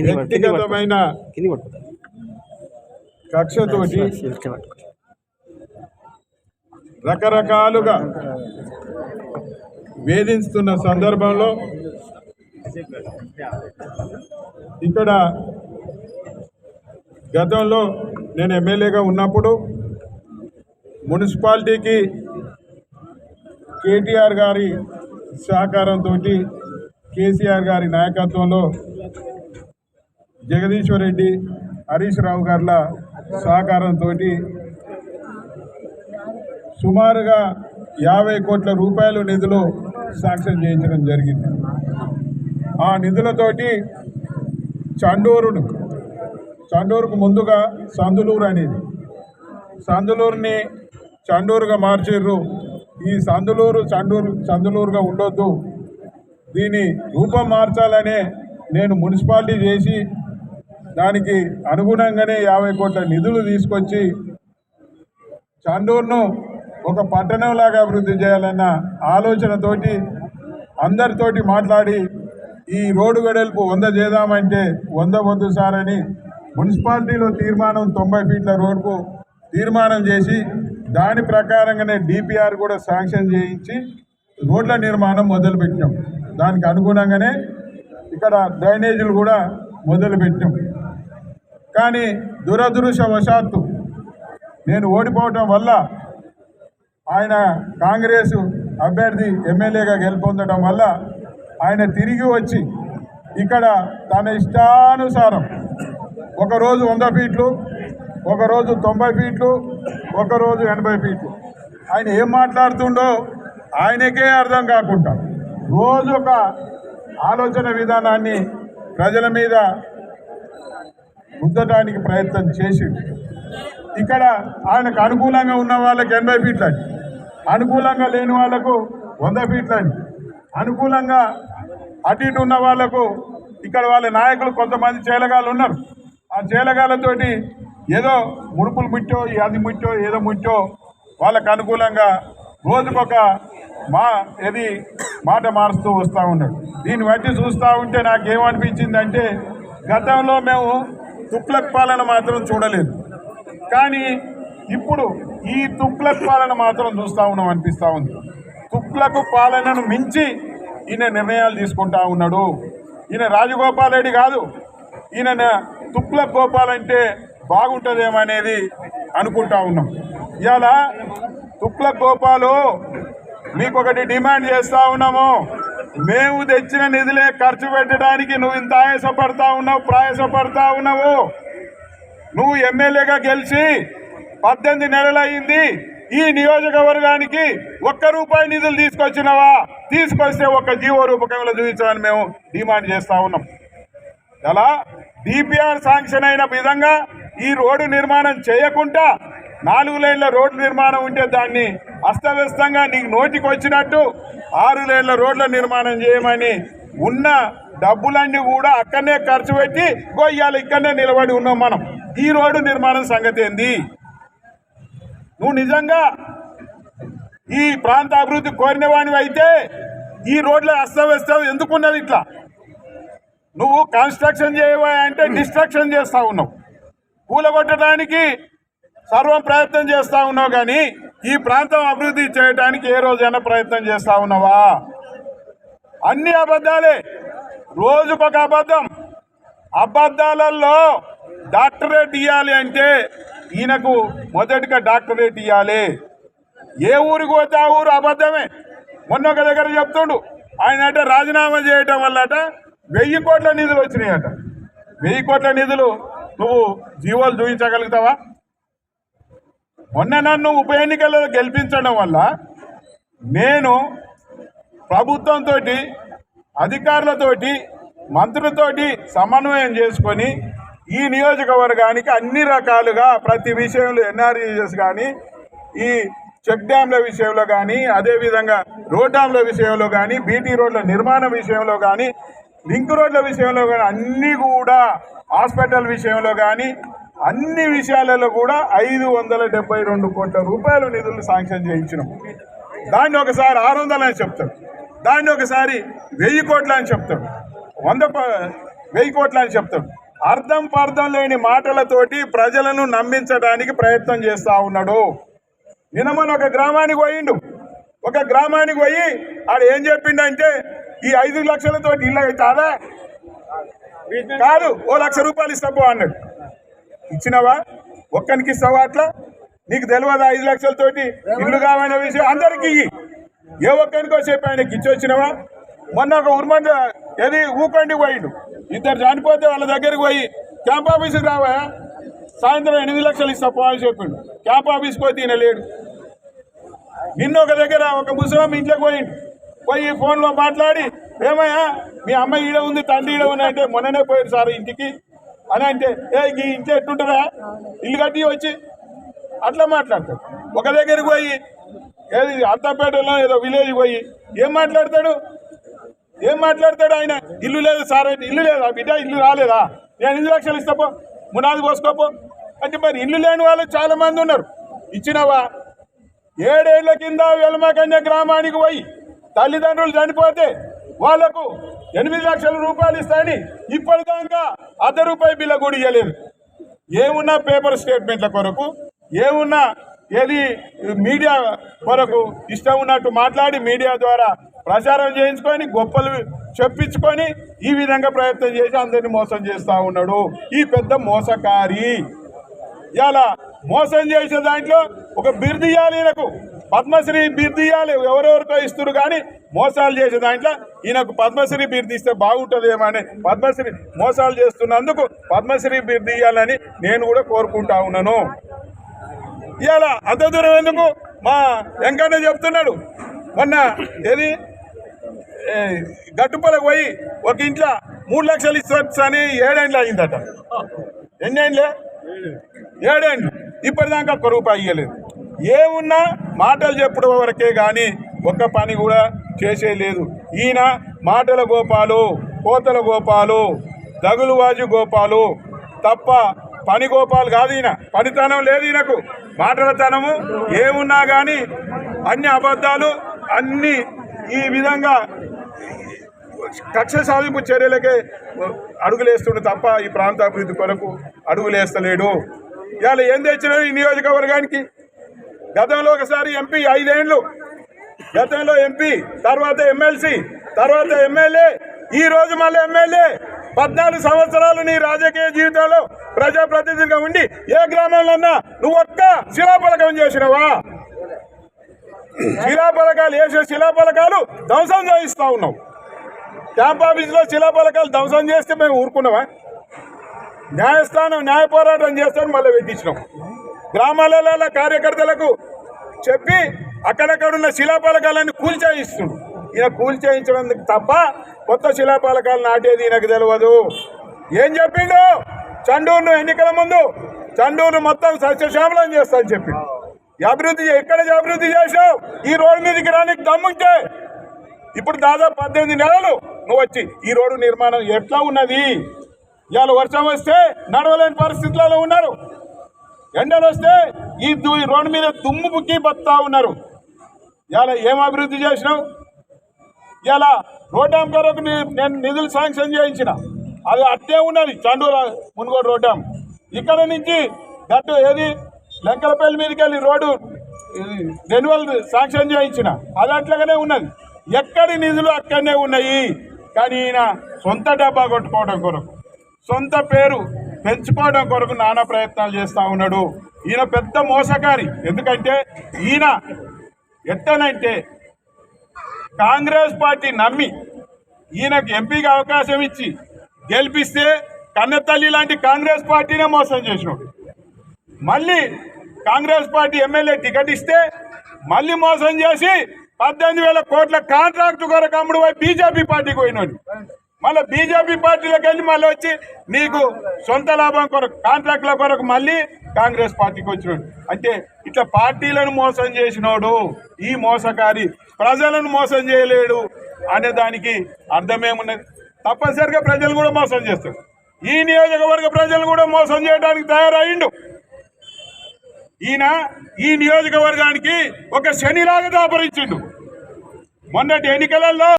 వ్యక్తిగతమైన కక్షతోటి రకరకాలుగా వేధిస్తున్న సందర్భంలో ఇక్కడ గతంలో నేను ఎమ్మెల్యేగా ఉన్నప్పుడు మున్సిపాలిటీకి కేటీఆర్ గారి సహకారంతో కేసీఆర్ గారి నాయకత్వంలో జగదీశ్వర్ రెడ్డి హరీష్ రావు గారుల సహకారంతో సుమారుగా యాభై కోట్ల రూపాయలు నిధులు శాంక్షన్ చేయించడం జరిగింది. ఆ నిధులతోటి చండూరును చండూరుకు ముందుగా సందులూరు అనేది సందులూరుని చండూరుగా మార్చిర్రు ఈ సందులూరు చండూరు చందులూరుగా ఉండొద్దు. దీని రూపం మార్చాలనే నేను మున్సిపాలిటీ చేసి దానికి అనుగుణంగానే యాభై కోట్ల నిధులు తీసుకొచ్చి చండూరును ఒక పట్టణంలాగా అభివృద్ధి చేయాలన్న ఆలోచనతోటి అందరితోటి మాట్లాడి ఈ రోడ్డు వెడల్పు వంద చేద్దామంటే వంద వద్దు సార్ అని మున్సిపాలిటీలో తీర్మానం తొంభై ఫీట్ల రోడ్కు తీర్మానం చేసి దాని ప్రకారంగానే డిపిఆర్ కూడా శాంక్షన్ చేయించి రోడ్ల నిర్మాణం మొదలుపెట్టాం. దానికి అనుగుణంగానే ఇక్కడ డ్రైనేజీలు కూడా మొదలుపెట్టాం. కానీ దురదృష్టవశాత్తు నేను ఓడిపోవటం వల్ల ఆయన కాంగ్రెస్ అభ్యర్థి ఎమ్మెల్యేగా గెలుపొందడం వల్ల ఆయన తిరిగి వచ్చి ఇక్కడ తన ఇష్టానుసారం ఒకరోజు వంద ఫీట్లు ఒకరోజు తొంభై ఫీట్లు ఒకరోజు ఎనభై ఫీట్లు ఆయన ఏం మాట్లాడుతుండో ఆయనకే అర్థం కాకుండా రోజు ఒక ఆలోచన విధానాన్ని ప్రజల మీద రుద్దటానికి ప్రయత్నం చేసి ఇక్కడ ఆయనకు అనుకూలంగా ఉన్న వాళ్ళకి ఎనభై ఫీట్లు అనుకూలంగా లేని వాళ్ళకు వంద ఫీట్లు అని అనుకూలంగా అటు ఇటు ఉన్న వాళ్ళకు ఇక్కడ వాళ్ళ నాయకులు కొంతమంది చేలగాళ్ళు ఉన్నారు. ఆ చేలగాళ్ళతోటి ఏదో ముడుపులు ముట్టో అది ముట్టో ఏదో ముట్టో వాళ్ళకు అనుకూలంగా రోజుకొక మా ఇది మాట మారుస్తూ వస్తూ ఉన్నాడు. దీన్ని బట్టి చూస్తూ ఉంటే నాకేమనిపించిందంటే గతంలో మేము తుక్లక్ పాలన మాత్రం చూడలేదు. కానీ ఇప్పుడు ఈ తుక్లక్ పాలన మాత్రం చూస్తూ ఉన్నాం అనిపిస్తూ ఉంది. తుక్లకు పాలనను మించి ఈయన నిర్ణయాలు తీసుకుంటా ఉన్నాడు. ఈయన రాజగోపాల్ రెడ్డి కాదు. ఈయన న- తుక్లక్ గోపాల్ అంటే బాగుంటుందేమో అనేది అనుకుంటా ఉన్నాం. ఇవాళ తుక్లక్ గోపాలు మీకు ఒకటి డిమాండ్ చేస్తూ ఉన్నాము. మేము తెచ్చిన నిధులే ఖర్చు పెట్టడానికి నువ్వు ఇంత ఆయాసపడతా ఉన్నావు ప్రయాసపడతా ఉన్నావు. నువ్వు ఎమ్మెల్యేగా గెలిచి పద్దెనిమిది నెలలు అయింది ఈ నియోజకవర్గానికి ఒక్క రూపాయి నిధులు తీసుకొచ్చినావా? తీసుకొస్తే ఒక్క జీవో రూపకంలో చూపించమని మేము డిమాండ్ చేస్తూ ఉన్నాం. ఎలా డిపిఆర్ శాంక్షన్ అయిన విధంగా ఈ రోడ్డు నిర్మాణం చేయకుండా నాలుగు లైన్ల రోడ్డు నిర్మాణం ఉంటే దాన్ని అస్తవ్యస్తంగా నీకు నోటికి వచ్చినట్టు ఆరు లైన్ల రోడ్ల నిర్మాణం చేయమని ఉన్న డబ్బులన్నీ కూడా అక్కడనే ఖర్చు పెట్టి గొయ్యాలి ఇక్కడనే నిలబడి ఉన్నాం మనం. ఈ రోడ్డు నిర్మాణం సంగతి ఏంది? నువ్వు నిజంగా ఈ ప్రాంత అభివృద్ధి కోరినవాణివి అయితే ఈ రోడ్ల అస్తవ్యస్తం ఎందుకున్నది ఇట్లా? నువ్వు కన్స్ట్రక్షన్ చేయవా అంటే డిస్ట్రక్షన్ చేస్తా ఉన్నావు. కూలగొట్టడానికి సర్వం ప్రయత్నం చేస్తా ఉన్నావు కానీ ఈ ప్రాంతం అభివృద్ధి చేయడానికి ఏ రోజైనా ప్రయత్నం చేస్తా ఉన్నావా? అన్ని అబద్ధాలే. రోజుకొక అబద్ధం. అబద్ధాలలో డాక్టరేట్ ఇవ్వాలి అంటే ఈయనకు మొదటిగా డాక్టరేట్ ఇవ్వాలి ఏ ఊరికి పోతే ఆ ఊరు అబద్ధమే. మొన్న ఒక దగ్గర చెప్తుండు ఆయన అంటే రాజీనామా చేయటం వల్లట వెయ్యి కోట్ల నిధులు వచ్చినాయట. వెయ్యి కోట్ల నిధులు నువ్వు జీవోలు చూపించగలుగుతావా? మొన్న నన్ను ఉప ఎన్నికల్లో గెలిపించడం వల్ల నేను ప్రభుత్వంతో అధికారులతోటి మంత్రులతోటి సమన్వయం చేసుకొని ఈ నియోజకవర్గానికి అన్ని రకాలుగా ప్రతి విషయంలో ఎన్ఆర్ఈఎస్ కానీ ఈ చెక్ డ్యాంల విషయంలో కానీ అదేవిధంగా రోడ్ డ్యాంల విషయంలో కానీ బీటీ రోడ్ల నిర్మాణ విషయంలో కానీ లింక్ రోడ్ల విషయంలో కానీ అన్నీ కూడా హాస్పిటల్ విషయంలో కానీ అన్ని విషయాలలో కూడా ఐదు వందల డెబ్బై రెండు కోట్ల రూపాయలు నిధులు శాంక్షన్ చేయించినాం. దాన్ని ఒకసారి ఆరు వందలని చెప్తాడు దాన్ని ఒకసారి వెయ్యి కోట్ల అని చెప్తాడు వంద వెయ్యి కోట్ల అని చెప్తాడు అర్థం పర్థం లేని మాటలతోటి ప్రజలను నమ్మించడానికి ప్రయత్నం చేస్తా ఉన్నాడు. నినమని ఒక గ్రామానికి పోయిండు. ఒక గ్రామానికి పోయి ఆడు ఏం చెప్పిండంటే ఈ ఐదు లక్షలతో ఇల్లు అవుతాదా కాదు ఓ లక్ష రూపాయలు ఇస్తాపో అన్నాడు. ఇచ్చినావా? ఒక్కనికి ఇస్తావా అట్లా? నీకు తెలియదా ఐదు లక్షలతోటి ఇల్లు కావాలనే విషయం? అందరికి ఏ ఒక్కరికో చెప్పి ఆయనకి ఇచ్చి వచ్చినావా? మొన్న ఒక ఉర్మండ ఏది? ఊకండి పోయిండు. ఇద్దరు చనిపోతే వాళ్ళ దగ్గరికి పోయి క్యాంప్ ఆఫీస్కి రావా? సాయంత్రం ఎనిమిది లక్షలు ఇస్తా పో అని చెప్పిండు. క్యాంప్ ఆఫీస్కి పోతే ఈయన లేడు. నిన్న ఒక దగ్గర ఒక ముసలం ఇంట్లోకి పోయిండు. పోయి ఫోన్లో మాట్లాడి ఏమయ్యా? మీ అమ్మ ఈడ ఉంది తండ్రి ఈడ ఉంది అంటే మొన్ననే పోయారు సార్ ఇంటికి. అని అంటే ఏ ఈ ఇంటి ఎట్టుంటుందా ఇల్లు కట్టి వచ్చి. అట్లా మాట్లాడతాడు. ఒక దగ్గరికి పోయి ఏది అర్థపేటలో ఏదో విలేజ్ పోయి ఏం మాట్లాడతాడు? ఏం మాట్లాడతాడు ఆయన? ఇల్లు లేదు సార్ అంటే ఇల్లు లేదా? బిడ్డ ఇల్లు రాలేదా? నేను ఇల్లు లక్షలు ఇస్తాపో మునాది పోసుకోపో అంటే మరి ఇల్లు లేని వాళ్ళు చాలా మంది ఉన్నారు. ఇచ్చినావా? ఏడేళ్ళ కింద వెలమకన్య గ్రామానికి పోయి తల్లిదండ్రులు చనిపోతే వాళ్ళకు ఎనిమిది లక్షల రూపాయలు ఇస్తాయని ఇప్పటిదాకా అర్ధ రూపాయి బిల్ల కూడా ఇవ్వలేదు ఏమున్నా పేపర్ స్టేట్మెంట్ల కొరకు ఏమున్నా ఏది మీడియా కొరకు ఇష్టం ఉన్నట్టు మాట్లాడి మీడియా ద్వారా ప్రచారం చేయించుకొని గొప్పలు చెప్పించుకొని ఈ విధంగా ప్రయత్నం చేసి అందరిని మోసం చేస్తూ ఉన్నాడు. ఈ పెద్ద మోసకారి. ఇలా మోసం చేసే దాంట్లో ఒక బిరుదు ఇవ్వాలి ఈయనకు. పద్మశ్రీ బిరుదు ఇవ్వాలి ఎవరెవరికో ఇస్తున్నారు కానీ మోసాలు చేసే దాంట్లో ఈయనకు పద్మశ్రీ బిరుదు ఇస్తే బాగుంటుందేమో అని పద్మశ్రీ మోసాలు చేస్తున్నందుకు పద్మశ్రీ బిరుదు ఇవ్వాలని నేను కూడా కోరుకుంటా ఉన్నాను. ఇవాళ అంత దూరం ఎందుకు? మా వెంకన్న చెప్తున్నాడు. మొన్న ఏది? గట్టుపలకు పోయి ఒక ఇంట్లో మూడు లక్షలు ఇచ్చొచ్చు అని ఏడేండ్లు అయిందట. ఎన్నేండ్లే? ఏడేండ్లు. ఇప్పటిదాకా ఒక్క రూపాయి ఇవ్వలేదు ఏమున్నా మాటలు చెప్పడం వరకే కానీ ఒక్క పని కూడా చేసేయలేదు ఈయన మాటల గోపాలు కోతల గోపాలు దగులువాజు గోపాలు తప్ప పని గోపాలు కాదు ఈయన. పనితనం లేదు ఈయనకు. మాటలతనము ఏమున్నా కానీ అన్ని అబద్ధాలు అన్ని ఈ విధంగా కక్ష సాధింపు చర్యలకే అడుగులేస్తుండే తప్ప ఈ ప్రాంత అభివృద్ధి కొరకు అడుగులేస్తలేడు. ఇవాళ ఏం తెచ్చినాడు ఈ నియోజకవర్గానికి? గతంలో ఒకసారి ఎంపీ ఐదేండ్లు గతంలో ఎంపీ తర్వాత ఎమ్మెల్సీ తర్వాత ఎమ్మెల్యే ఈ రోజు మళ్ళీ ఎమ్మెల్యే. పద్నాలుగు సంవత్సరాలు నీ రాజకీయ జీవితంలో ప్రజాప్రతినిధిగా ఉండి ఏ గ్రామంలో నువ్వు ఒక్క శిలాపలకం చేసినవా? శిలాపలకాలు వేసే శిలాపలకాలు ధ్వంసం చేయిస్తా ఉన్నావు. క్యాంప్ ఆఫీస్లో శిలాపలకాలు ధ్వంసం చేస్తే మేము ఊరుకున్నావా న్యాయస్థానం న్యాయ పోరాటం చేస్తాను మళ్ళీ పెట్టించినాం. గ్రామాలలో కార్యకర్తలకు చెప్పి అక్కడక్కడున్న శిలాపలకాలన్నీ కూల్చేయిస్తుండు ఈయన కూల్చేయించడం తప్ప కొత్త శిలాపలకాలు నాటేది ఈయనకు తెలియదు ఏం చెప్పిండు? చండూరును ఎన్నికల ముందు చండూరు మొత్తం సస్యశ్యామలం చేస్తా అని చెప్పిండు. అభివృద్ధి ఎక్కడ అభివృద్ధి చేసావు ఈ రోడ్డు మీదకి రానికి దమ్ముంటే. ఇప్పుడు దాదాపు పద్దెనిమిది నెలలు నువ్వు వచ్చి ఈ రోడ్డు నిర్మాణం ఎట్లా ఉన్నది? ఇవాళ వర్షం వస్తే నడవలేని పరిస్థితులలో ఉన్నారు. ఎండలు వస్తే ఈ దు- ఈ రోడ్డు మీద దుమ్ము బుక్కి బతుతా ఉన్నారు. ఇలా ఏం అభివృద్ధి చేసినావు? ఇలా రోడ్డాం కొరకు నేను నిధులు శాంక్షన్ చేయించిన. అది అట్టే ఉన్నది చండూర మునుగోడు రోడ్డాం. ఇక్కడ నుంచి గట్టు ఏది? లెక్కలపల్లి మీదకి వెళ్ళి రోడ్డు రెన్యువల్ శాంక్షన్ చేయించిన. అది అట్లాగనే ఉన్నది. ఎక్కడి నిధులు అక్కడనే ఉన్నాయి? కానీ ఈయన సొంత డబ్బా కొట్టుకోవడం కొరకు సొంత పేరు పెంచుకోవడం కొరకు నానా ప్రయత్నాలు చేస్తూ ఉన్నాడు. ఈయన పెద్ద మోసకారి. ఎందుకంటే ఈయన ఎట్టనంటే కాంగ్రెస్ పార్టీ నమ్మి ఈయనకు ఎంపీగా అవకాశం ఇచ్చి గెలిపిస్తే కన్నతల్లి లాంటి కాంగ్రెస్ పార్టీనే మోసం చేసినాడు. మళ్ళీ కాంగ్రెస్ పార్టీ ఎమ్మెల్యే టికెట్ ఇస్తే మళ్ళీ మోసం చేసి పద్దెనిమిది వేల కోట్ల కాంట్రాక్ట్ కొరకు అమ్ముడు పోయి బీజేపీ పార్టీకి పోయినాడు. మళ్ళీ బీజేపీ పార్టీలోకి వెళ్ళి మళ్ళీ వచ్చి నీకు సొంత లాభం కొరకు కాంట్రాక్ట్ల కొరకు మళ్ళీ కాంగ్రెస్ పార్టీకి వచ్చినాడు. అంటే ఇట్లా పార్టీలను మోసం చేసినోడు ఈ మోసకారి ప్రజలను మోసం చేయలేడు అనే దానికి అర్థమేమున్నది? తప్పనిసరిగా ప్రజలు కూడా మోసం చేస్తారు. ఈ నియోజకవర్గ ప్రజలు కూడా మోసం చేయడానికి తయారయ్యిండు ఈయన ఈ నియోజకవర్గానికి ఒక శనిలాగా దాపరించిండు. మొన్నటి ఎన్నికలలో